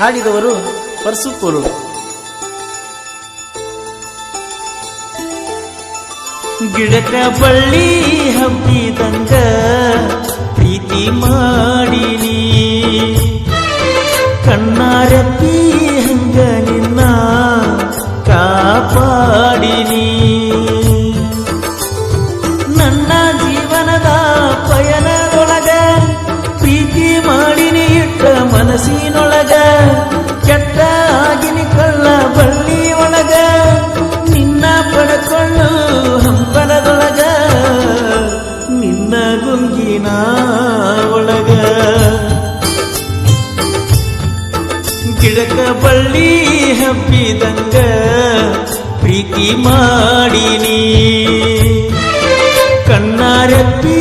ಹಾಡಿದವರು ಪರಸುಪುರು ಗಿಡಕ ಬಳ್ಳಿ ಹಬ್ಬಿದಂಗ ಪ್ರೀತಿ ಮಾಡಿನಿ. ಕಣ್ಣಾರಪ್ಪಿ ಹಂಗ ನಿನ್ನ ಕಾಪಾಡಿನಿ. ನನ್ನ ಜೀವನದ ಪಯಣದೊಳಗ ಮನಸ್ಸಿನೊಳಗ ಕೆಟ್ಟ ಆಗಿನಿ ಕಳ್ಳ ಬಳ್ಳಿ ಒಳಗ ನಿನ್ನ ಪಡ್ಕೊಳ್ಳು ಹಂಪಲದೊಳಗ ನಿನ್ನ ಗುಂಗಿನ ಒಳಗ. ಗಿಡಕ ಬಳ್ಳಿ ಹಬ್ಬಿದಂಗ ಪ್ರೀತಿ ಮಾಡಿನಿ. ಕಣ್ಣಾರಪ್ಪಿ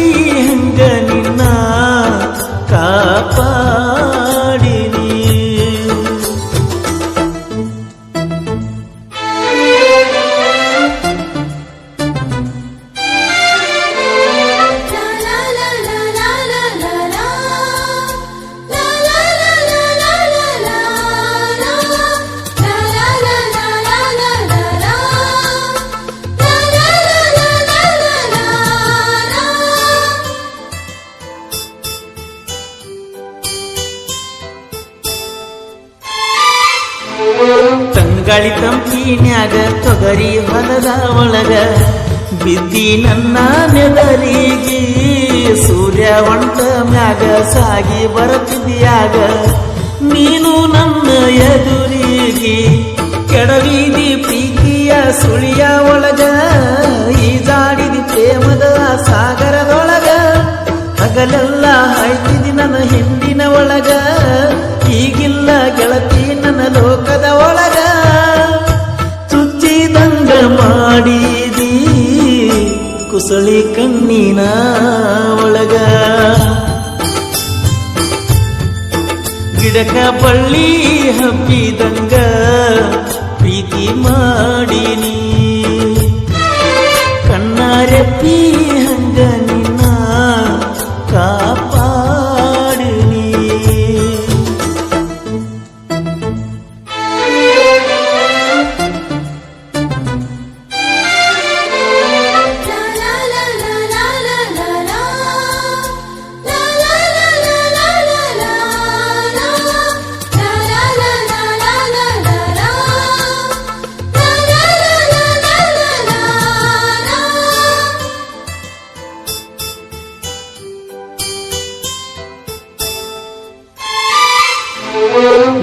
ತಂಗಾಳಿ ತಂಪಿನ್ಯಾಗ ತೊಗರಿ ಹೊಲದ ಒಳಗ, ಬಿದ್ದಿ ನನ್ನ ನೆದರಿಗಿ ಸೂರ್ಯ ಒಂಟ ಮ್ಯಾಗ ಸಾಗಿ ಬರತಿದ್ಯಾಗ ನೀನು ನನ್ನ ಎದುರಿಗಿ, ಕೆಡವಿದಿ ಪ್ರೀತಿಯ ಸುಳಿಯ ಕುಸಳಿ ಕಣ್ಣಿನ ಒಳಗ. ಗಿಡಕ ಬಳ್ಳಿ ಹಬ್ಬಿದಂಗ ಪ್ರೀತಿ ಮಾಡಿನಿ. ಕಣ್ಣಾರೆಪ್ಪಿ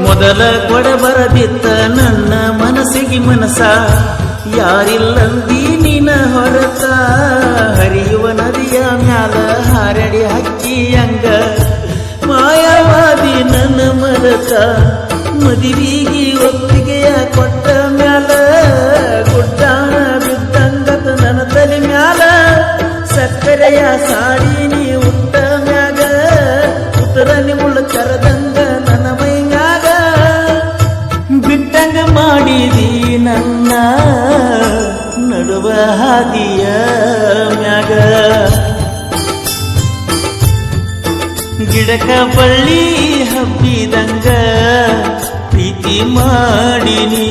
ಮೊದಲ ಕೊಡ ಬರದಿತ್ತ ನನ್ನ ಮನಸ್ಸಿಗೆ ಮನಸ ಯಾರಿಲ್ಲಂದಿ ನಿನ ಹೊರತ. ಹರಿಯುವ ನದಿಯ ಮ್ಯಾಲ ಹಾರಡಿ ಹಕ್ಕಿಯಂಗ ಮಾಯವಾದಿ ನನ್ನ ಮರತ, ಮದುವಿಗೆ ಒಪ್ಪಿಗೆಯ ಕೊಟ್ಟ ಮ್ಯಾಲ. ಗುಡ್ಡಾಣ ಬಿದ್ದಂಗತ ನನ್ನ ತಲೆ ಮ್ಯಾಲ. ಸಕ್ಕರೆಯ ಸಾಡಿ ಬಳ್ಳಿ ಹಬ್ಬಿದಂಗ ಪ್ರೀತಿ ಮಾಡಿನಿ.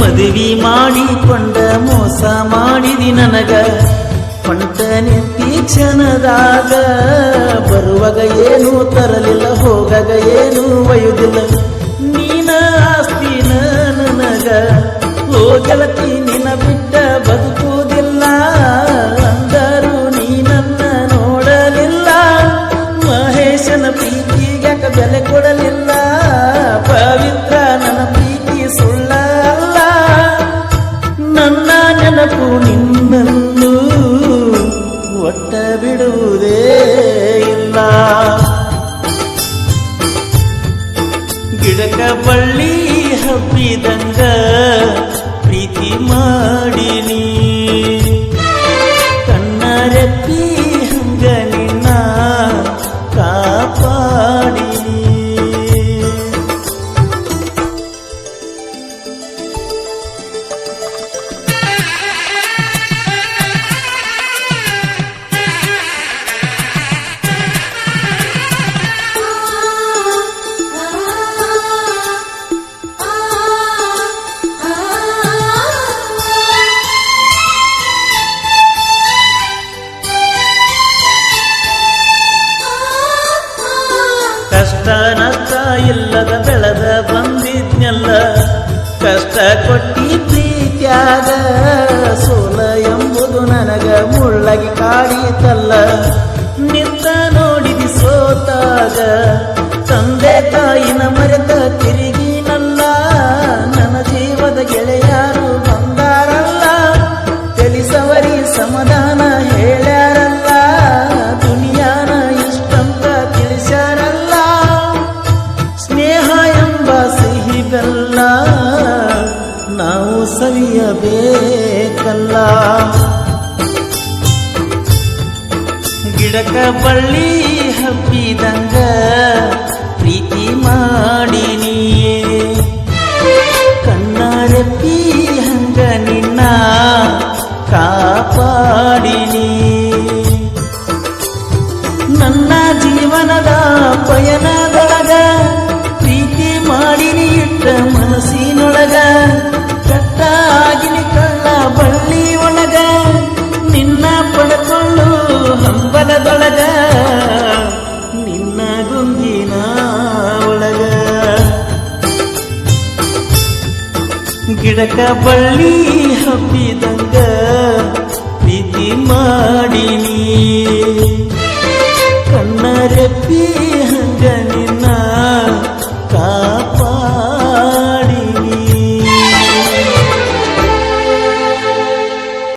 ಮದುವೆ ಮಾಡಿಕೊಂಡ ಮೋಸ ಮಾಡಿದಿ ನನಗ. ಪಂಟ ನಿಂತಿ ಚನದಾಗ ಬರುವಾಗ ಏನು ತರಲಿಲ್ಲ, ಹೋಗಾಗ ಏನು ಒಯ್ಯುದಿಲ್ಲ. ನೀನ ಆಸ್ತಿನ ನನಗ, ಓ ಗಿಡಕ ಬಳ್ಳಿ ಹಬ್ಬಿದಂಗ ಪ್ರೀತಿ ಮಾಡಿನಿ. ಕಷ್ಟ ನಷ್ಟ ಇಲ್ಲದ ಬೆಳೆದ ಬಂದಿದ್ನೆಲ್ಲ ಕಷ್ಟ ಕೊಟ್ಟಿ ಪ್ರೀತ್ಯಾಗ ಸೋಲ ಎಂಬುದು ನನಗ ಮುಳ್ಳಗಿ ಕಾಡಿತಲ್ಲ. ಗಿಡಕ ಬಳ್ಳಿ ಹಬ್ಬಿದಂಗ ಪ್ರೀತಿ ಮಾಡಿ ಕಣ್ಣಾರೆಪ್ಪಿ ಹಂಗ ನಿನ್ನ ಕಾಪಾಡಿನಿ ಬಳ್ಳಿ ಹಬ್ಬಿದಂಗ ಪ್ರೀತಿ ಮಾಡಿನಿ